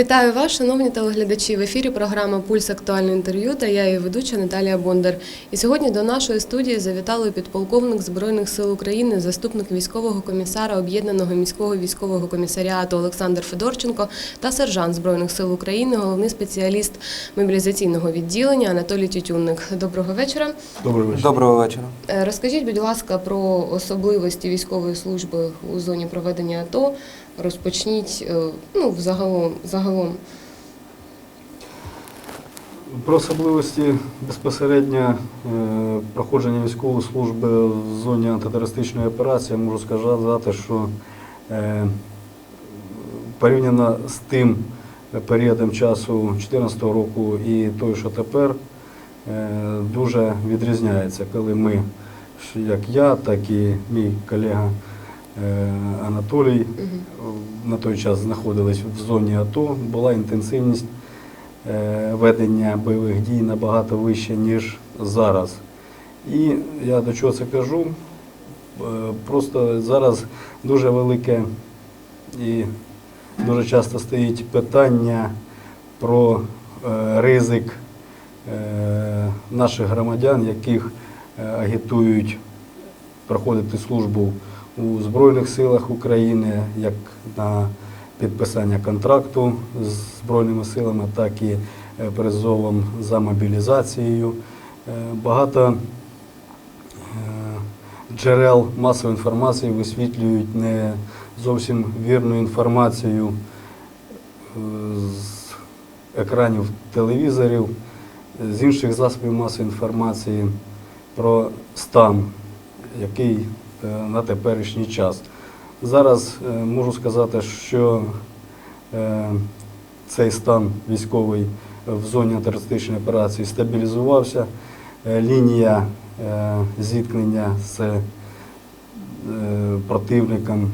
Вітаю вас, шановні телеглядачі. В ефірі програма Пульс актуальне інтерв'ю та я її ведуча Наталія Бондар. І сьогодні до нашої студії завітали підполковник Збройних сил України, заступник військового комісара Об'єднаного міського військового комісаріату Олександр Федорченко та сержант Збройних сил України, головний спеціаліст мобілізаційного відділення Анатолій Тютюнник. Доброго вечора. Добрий вечір. Доброго вечора. Е, Розкажіть, будь ласка, про особливості військової служби у зоні проведення АТО. Розпочніть е, ну, загалом, загалом. Про особливості безпосередньо е, проходження військової служби в зоні антитерористичної операції можу сказати, що е, порівняно з тим періодом часу 2014 року і той, що тепер, дуже відрізняється, коли ми, як я, так і мій колега Анатолій, на той час знаходились в зоні АТО, була інтенсивність е, ведення бойових дій набагато вища, ніж зараз. І я до чого це кажу? Е, Просто зараз дуже велике і дуже часто стоїть питання про е, ризик е, наших громадян, яких е, агітують проходити службу у Збройних силах України, як на підписання контракту з Збройними силами, так і е, призовом за мобілізацією. Е, Багато е, джерел масової інформації висвітлюють не зовсім вірну інформацію з екранів телевізорів, з інших засобів масової інформації про стан, який на теперішній час. Зараз е, можу сказати, що е, цей стан військовий в зоні антитерористичної операції стабілізувався. Е, Лінія е, зіткнення з е, противником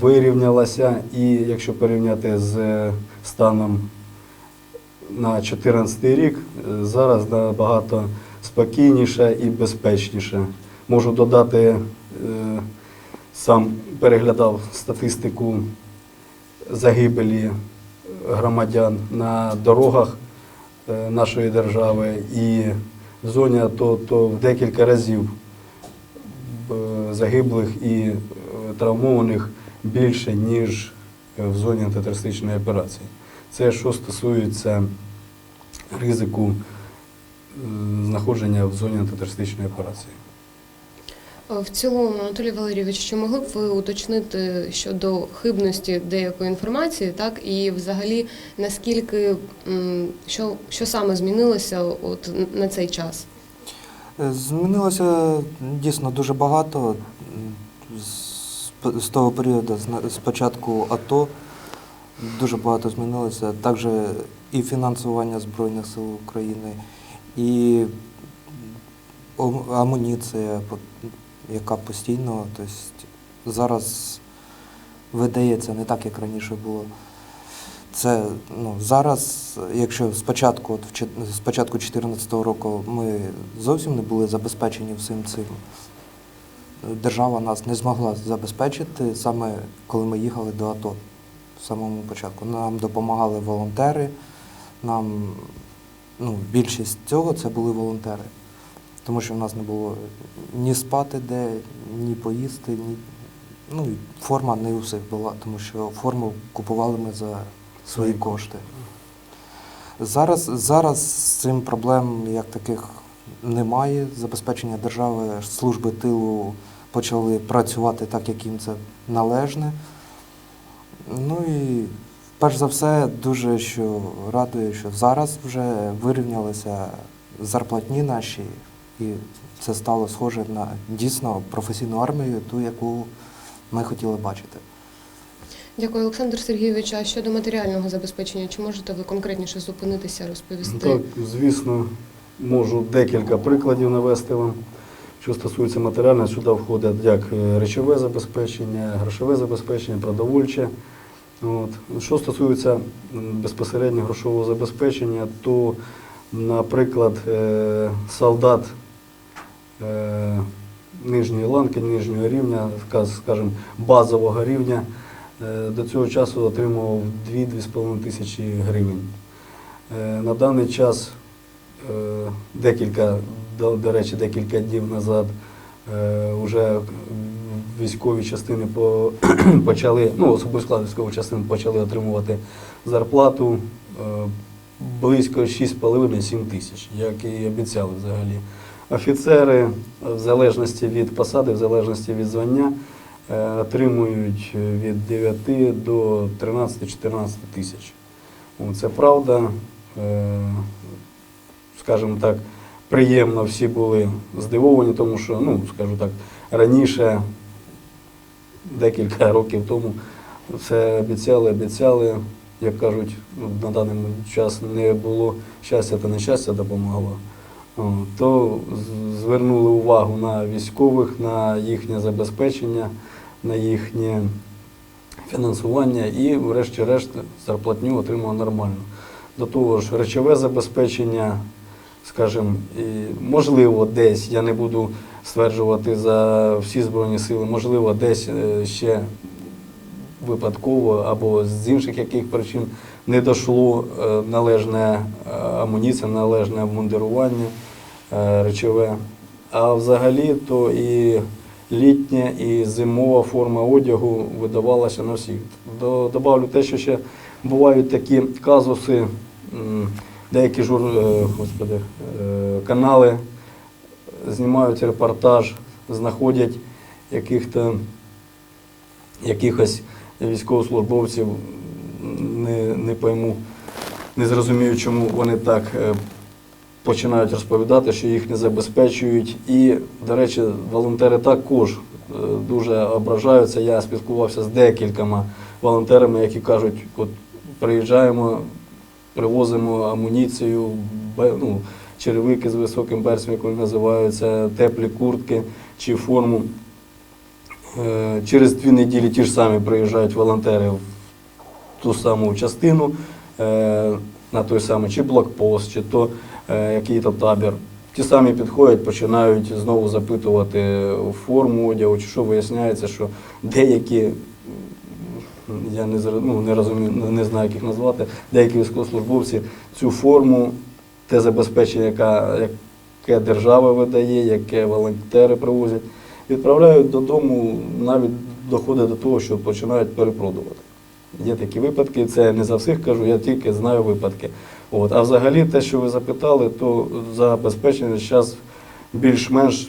вирівнялася, і якщо порівняти з станом на 2014 рік, е, зараз набагато спокійніше і безпечніше. Можу додати, е, сам переглядав статистику загибелі громадян на дорогах е, нашої держави і в зоні АТО то в декілька разів е, загиблих і травмованих більше, ніж в зоні антитерористичної операції. Це що стосується ризику знаходження в зоні антитерористичної операції. Е, В цілому, Анатолій Валерійович, чи могли б ви уточнити щодо хибності деякої інформації, так і взагалі наскільки що, що саме змінилося от на цей час? Е, Змінилося дійсно дуже багато з, того періоду, з початку АТО. Дуже багато змінилося. Також і фінансування Збройних сил України, і амуніція, яка постійно, тобто зараз видається не так, як раніше було. Це ну, зараз, якщо спочатку, от, чет- 2014 року ми зовсім не були забезпечені всім цим, держава нас не змогла забезпечити саме коли ми їхали до АТО в самому початку. Нам допомагали волонтери, нам ну, більшість цього це були волонтери. Тому що в нас не було ні спати де, ні поїсти, ні. Ну, і форма не у всіх була, тому що форму купували ми за свої кошти. Зараз, зараз з цим проблем як таких немає. Забезпечення держави, служби тилу почали працювати так, як їм це належне. Ну і перш за все, дуже що радує, що зараз вже вирівнялися зарплатні наші, і це стало схоже на дійсно професійну армію, ту, яку ми хотіли бачити. Дякую, Олександр Сергійович. А щодо матеріального забезпечення, чи можете ви конкретніше зупинитися, розповісти? Так, звісно, можу декілька прикладів навести вам. Що стосується матеріального, сюди входить як е, речове забезпечення, грошове забезпечення, продовольче. От. Що стосується безпосередньо грошового забезпечення, то, наприклад, е, солдат нижньої ланки, нижнього рівня, скажімо, базового рівня Е, До цього часу отримував 2-2,5 тисячі гривень. Е, На даний час е, декілька, до, речі, декілька днів назад вже військові частини почали, ну, особовий склад військових частин почали отримувати зарплату е, близько 6,5-7 тисяч, як і обіцяли взагалі. Офіцери, в залежності від посади, в залежності від звання, е, отримують від 9 до 13-14 тисяч. Це правда. Е, Скажімо так, приємно всі були здивовані, тому що, ну, скажу так, раніше, декілька років тому, все обіцяли, обіцяли, як кажуть, ну, на даний час не було щастя та нещастя допомогло. То звернули увагу на військових, на їхнє забезпечення, на їхнє фінансування і, врешті-решт, зарплатню отримав нормально. До того ж, речове забезпечення, скажімо, можливо, десь, я не буду стверджувати за всі Збройні сили, можливо, десь е, ще випадково або з інших яких причин не дійшло е, належне е, амуніція, належне обмундирування речове. А взагалі то і літня, і зимова форма одягу видавалася на всіх. До- Добавлю те, що ще бувають такі казуси, деякі жур, е, господи, е, канали знімають репортаж, знаходять яких-то якихось військовослужбовців, не, не пойму, не зрозумію, чому вони так е, починають розповідати, що їх не забезпечують. І, до речі, волонтери також е, дуже ображаються. Я спілкувався з декількома волонтерами, які кажуть, от приїжджаємо, привозимо амуніцію, ну, черевики з високим берцем, як називаються, теплі куртки чи форму. Е, Через дві неділі ті ж самі приїжджають волонтери в ту саму частину, е, на той самий чи блокпост, чи то е, який-то табір. Ті самі підходять, починають знову запитувати форму одягу, чи що виясняється, що деякі, я не, ну, не розумію, не знаю, як їх назвати, деякі військовослужбовці цю форму, те забезпечення, яка, яке держава видає, яке волонтери привозять, відправляють додому, навіть доходить до того, що починають перепродувати. Є такі випадки, це не за всіх кажу, я тільки знаю випадки. От. А взагалі, те, що ви запитали, то забезпечення зараз більш-менш,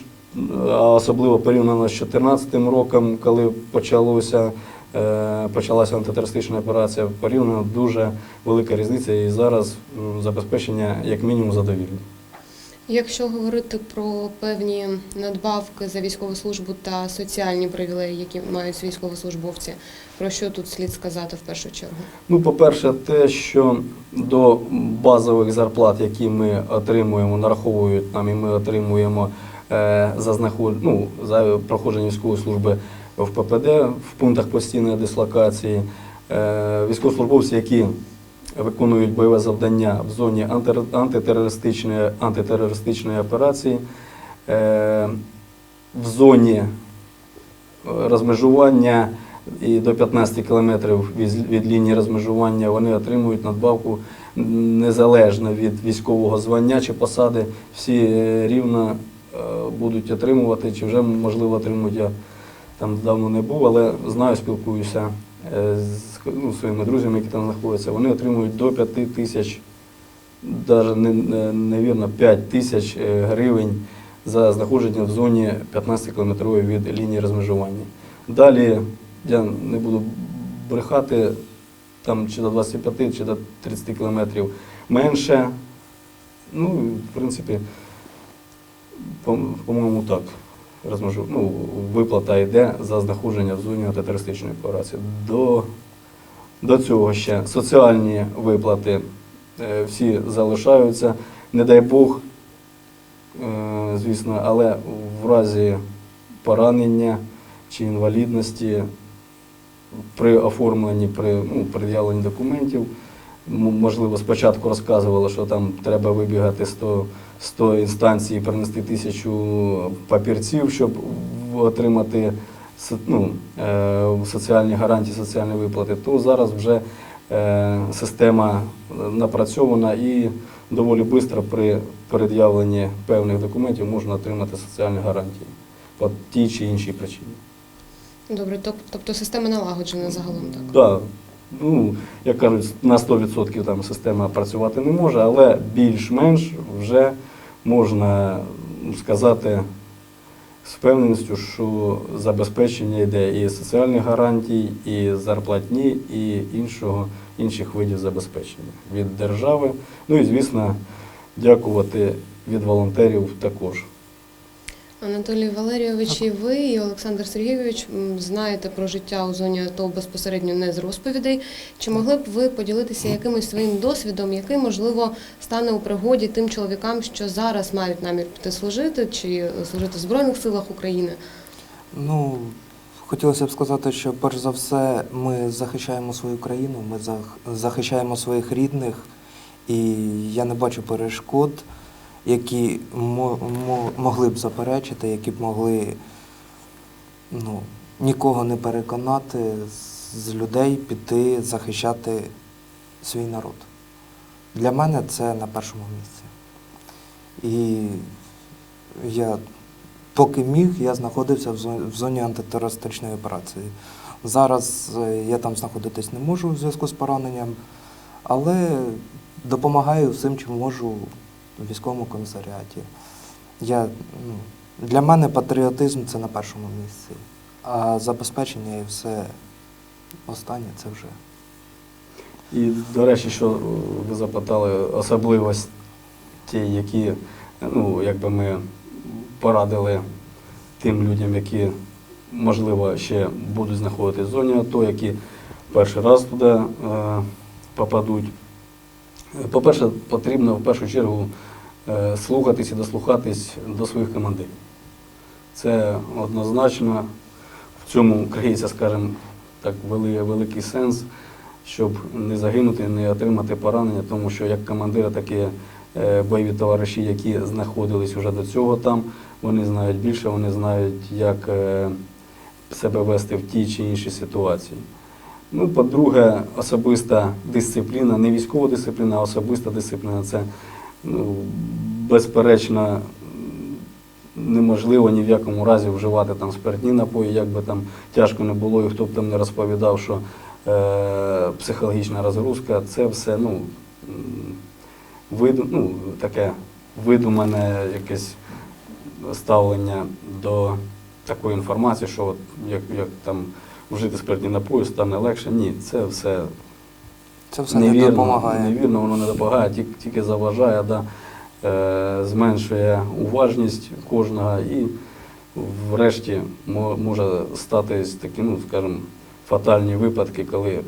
особливо порівняно з 2014 роком, коли почалося, е, почалася антитерористична операція, порівняно дуже велика різниця, і зараз забезпечення як мінімум задовільне. Якщо говорити про певні надбавки за військову службу та соціальні привілеї, які мають військовослужбовці, про що тут слід сказати в першу чергу? Ну, по-перше, те, що до базових зарплат, які ми отримуємо, нараховують нам, і ми отримуємо е, за знаход... ну, за проходження військової служби в ППД в пунктах постійної дислокації, е, військовослужбовці, які виконують бойове завдання в зоні антитерористичної, антитерористичної операції, е, в зоні е, розмежування і до 15 кілометрів від, лінії розмежування вони отримують надбавку незалежно від військового звання чи посади. Всі е, рівно будуть отримувати, чи вже можливо отримують. Я там давно не був, але знаю, спілкуюся з ну, своїми друзями, які там знаходяться. Вони отримують до 5 тисяч, навіть не, не, невірно, 5 тисяч е, гривень за знаходження в зоні 15 кілометрової від лінії розмежування. Далі я не буду брехати, там чи до 25, чи до 30 кілометрів менше. Ну, в принципі, по- по-моєму, так. Розмежу, ну, виплата йде за знаходження в зоні антитерористичної операції. До, до цього ще соціальні виплати е, всі залишаються. Не дай Бог, е, звісно, але в разі поранення чи інвалідності при оформленні, при ну, пред'явленні документів, можливо, спочатку розказували, що там треба вибігати 100, 100 інстанцій, принести тисячу папірців, щоб отримати ну, е, соціальні гарантії, соціальні виплати, то зараз вже е, система напрацьована і доволі швидко при пред'явленні певних документів можна отримати соціальні гарантії по тій чи іншій причині. Добре, тоб- тобто система налагоджена загалом так. Да, ну, як кажуть, на 100% там система працювати не може, але більш-менш вже можна сказати з впевненістю, що забезпечення йде і соціальних гарантій, і зарплатні, і іншого, інших видів забезпечення від держави. Ну і, звісно, дякувати від волонтерів також. Анатолій Валерійович, і ви і Олександр Сергійович знаєте про життя у зоні АТО безпосередньо не з розповідей. Чи могли б ви поділитися якимось своїм досвідом, який можливо стане у пригоді тим чоловікам, що зараз мають намір піти служити чи служити в збройних силах України? Ну, хотілося б сказати, що перш за все ми захищаємо свою країну, ми захищаємо своїх рідних, і я не бачу перешкод, які мо- мо- могли б заперечити, які б могли ну, нікого не переконати з- з людей піти захищати свій народ. Для мене це на першому місці. І я поки міг, я знаходився в зоні, антитерористичної операції. Зараз е, я там знаходитись не можу у зв'язку з пораненням, але допомагаю всім, чим можу в військовому комісаріаті. Я, ну, для мене патріотизм це на першому місці, а забезпечення і все останнє це вже. І, до речі, що ви запитали особливості, які ну, якби ми порадили тим людям, які, можливо, ще будуть знаходитися в зоні АТО, які перший раз туди е, попадуть. По-перше, потрібно в першу чергу е, слухатись і дослухатись до своїх командирів. Це однозначно в цьому криється, скажімо, так, вели- великий сенс щоб не загинути, не отримати поранення, тому що як командири, так і е, бойові товариші, які знаходились вже до цього там, вони знають більше, вони знають, як е, себе вести в тій чи іншій ситуації. Ну, по-друге, особиста дисципліна, не військова дисципліна, а особиста дисципліна. Це ну, безперечно неможливо ні в якому разі вживати там спиртні напої, як би там тяжко не було, і хто б там не розповідав, що е, психологічна розгрузка, це все ну, виду, ну, таке видумане якесь ставлення до такої інформації, що от, як, як там вжити спиртні напої стане легше. Ні, це все Це все не невірно, допомагає. невірно, воно не допомагає, тільки, тільки заважає, да, е, зменшує уважність кожного і врешті може статись такі, ну, скажімо, фатальні випадки, коли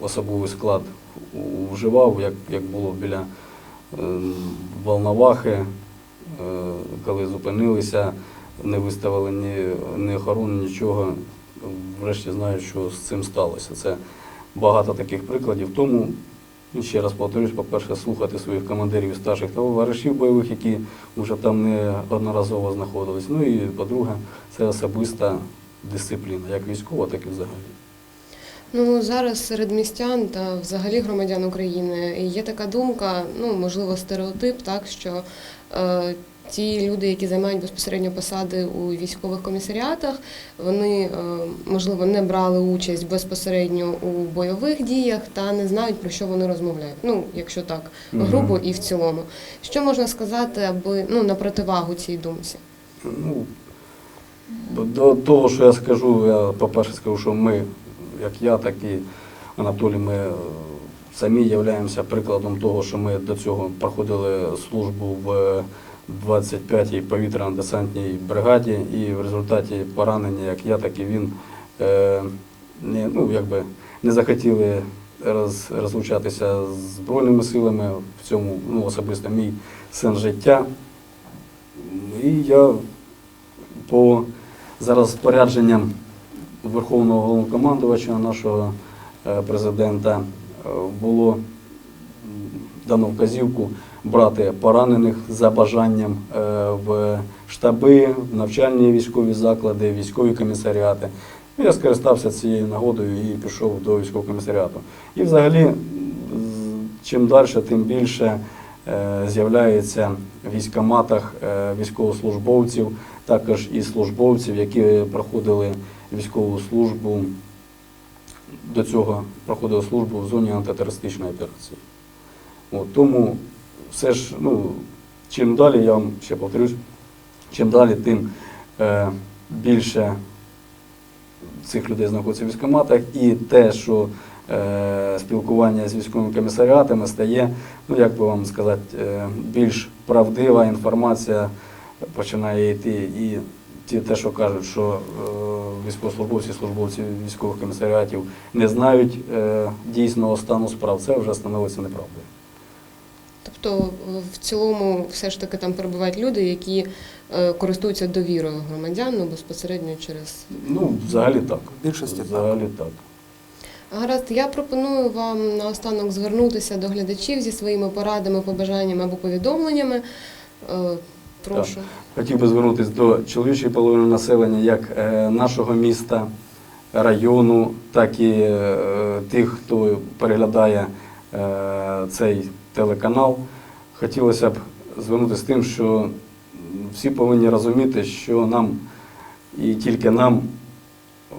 особовий склад вживав, як, як було біля е, Волновахи, е, коли зупинилися, не виставили ні, ні охорони, нічого. Врешті знають, що з цим сталося. Це багато таких прикладів. Тому ну, ще раз повторюсь, по-перше, слухати своїх командирів старших товаришів бойових, які вже там неодноразово знаходились. Ну і по-друге, це особиста дисципліна, як військова, так і взагалі. Ну зараз серед містян та взагалі громадян України є така думка, ну можливо, стереотип, так що е, ті люди, які займають безпосередньо посади у військових комісаріатах, вони е, можливо не брали участь безпосередньо у бойових діях та не знають про що вони розмовляють. Ну, якщо так грубо і в цілому. Що можна сказати, аби ну на противагу цій думці? Ну, до того, що я скажу, я по-перше скажу, що ми, як я, так і Анатолій, ми е, самі являємося прикладом того, що ми до цього проходили службу в 25-й повітряно-десантній бригаді, і в результаті поранення, як я, так і він, е, не, ну, якби не захотіли роз, розлучатися з Збройними силами, в цьому ну, особисто мій сенс життя. І я по за розпорядженням Верховного Головнокомандувача нашого е, президента е, було дано вказівку брати поранених за бажанням е, в штаби, в навчальні військові заклади, військові комісаріати. Ну, Я скористався цією нагодою і пішов до військового комісаріату. І взагалі, чим далі, тим більше е, з'являється в військоматах е, військовослужбовців, також і службовців, які проходили військову службу до цього проходили службу в зоні антитерористичної операції. От, тому все ж, ну, чим далі, я вам ще повторюсь, чим далі, тим е, більше цих людей знаходиться в військкоматах, і те, що е, спілкування з військовими комісаріатами стає, ну як би вам сказати, е, більш правдива інформація починає йти. І ті, те, що кажуть, що е, військовослужбовці, службовці військових комісаріатів не знають е, дійсного стану справ, це вже становиться неправдою. Тобто е, в цілому все ж таки там перебувають люди, які е, користуються довірою громадян ну, безпосередньо через. Ну, взагалі так. В більшості так. взагалі так. Гаразд, я пропоную вам наостанок звернутися до глядачів зі своїми порадами, побажаннями або повідомленнями. Е, Прошу. Хотів би звернутися до чоловічої половини населення як е, нашого міста, району, так і е, тих, хто переглядає е, цей телеканал. Хотілося б звернутися з тим, що всі повинні розуміти, що нам і тільки нам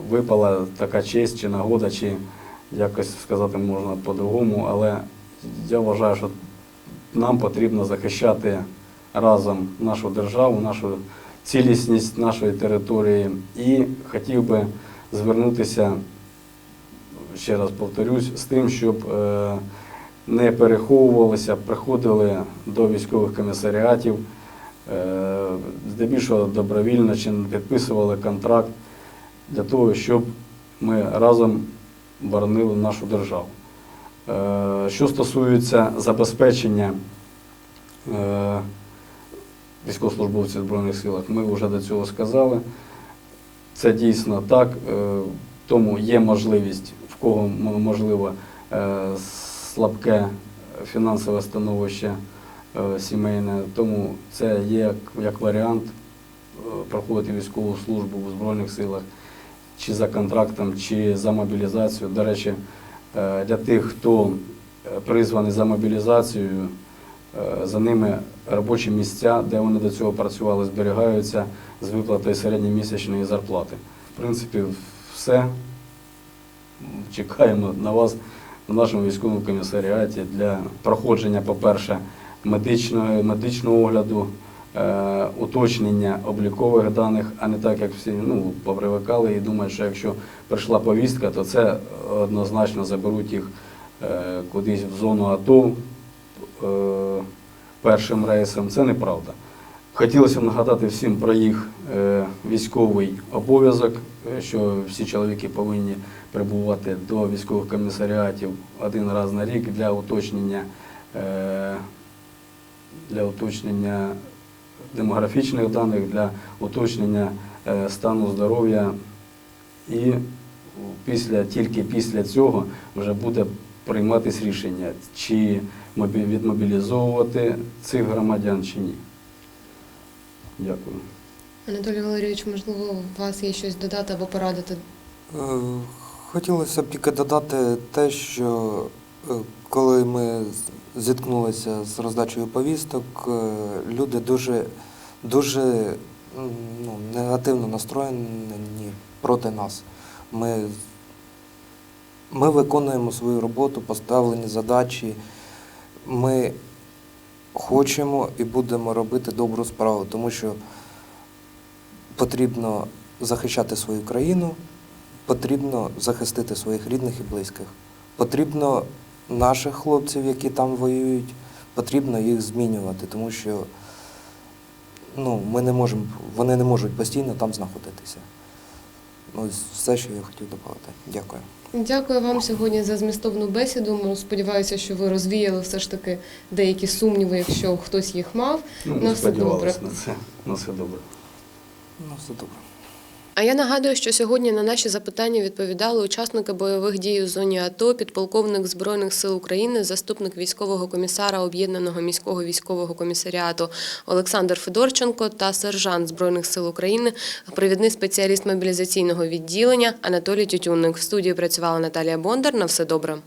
випала така честь чи нагода, чи якось сказати можна по-другому, але я вважаю, що нам потрібно захищати разом нашу державу, нашу цілісність нашої території. І хотів би звернутися, ще раз повторюсь, з тим, щоб е, не переховувалися, приходили до військових комісаріатів, е, здебільшого добровільно чи підписували контракт для того, щоб ми разом боронили нашу державу. Е, Що стосується забезпечення е, військовослужбовців Збройних силах, ми вже до цього сказали. Це дійсно так, тому є можливість, в кого можливо слабке фінансове становище е, сімейне, тому це є як, варіант е, проходити військову службу в Збройних силах чи за контрактом, чи за мобілізацію. До речі, е, для тих, хто призваний за мобілізацією, за ними робочі місця, де вони до цього працювали, зберігаються з виплатою середньомісячної зарплати. В принципі, все. Чекаємо на вас в нашому військовому комісаріаті для проходження, по-перше, медичного, медичного огляду, е, уточнення облікових даних, а не так, як всі ну, попривикали і думають, що якщо прийшла повістка, то це однозначно заберуть їх е, кудись в зону АТО е, першим рейсом. Це неправда. Хотілося б нагадати всім про їх е, військовий обов'язок, е, що всі чоловіки повинні прибувати до військових комісаріатів один раз на рік для уточнення, е, для уточнення демографічних даних, для уточнення стану здоров'я. І після, тільки після цього вже буде прийматись рішення, чи мобі- відмобілізовувати цих громадян чи ні. Дякую. Анатолій Валерійович, можливо, у вас є щось додати або порадити? Е, Хотілося б тільки додати те, що е, коли ми зіткнулися з роздачею повісток, е, люди дуже, дуже ну, негативно настроєні проти нас. Ми, ми виконуємо свою роботу, поставлені задачі. Ми хочемо і будемо робити добру справу, тому що потрібно захищати свою країну, потрібно захистити своїх рідних і близьких. Потрібно наших хлопців, які там воюють, потрібно їх змінювати, тому що ну, ми не можемо, вони не можуть постійно там знаходитися. Ну, ось все, що я хотів додати. Дякую. Дякую вам сьогодні за змістовну бесіду. Ми Сподіваюся, що ви розвіяли все ж таки деякі сумніви, якщо хтось їх мав. Ну, На все добре. на це. На все добре. На все добре. А я нагадую, що сьогодні на наші запитання відповідали учасники бойових дій у зоні АТО, підполковник Збройних сил України, заступник військового комісара Об'єднаного міського військового комісаріату Олександр Федорченко та сержант Збройних сил України, провідний спеціаліст мобілізаційного відділення Анатолій Тютюнник. В студії працювала Наталія Бондар. На все добре.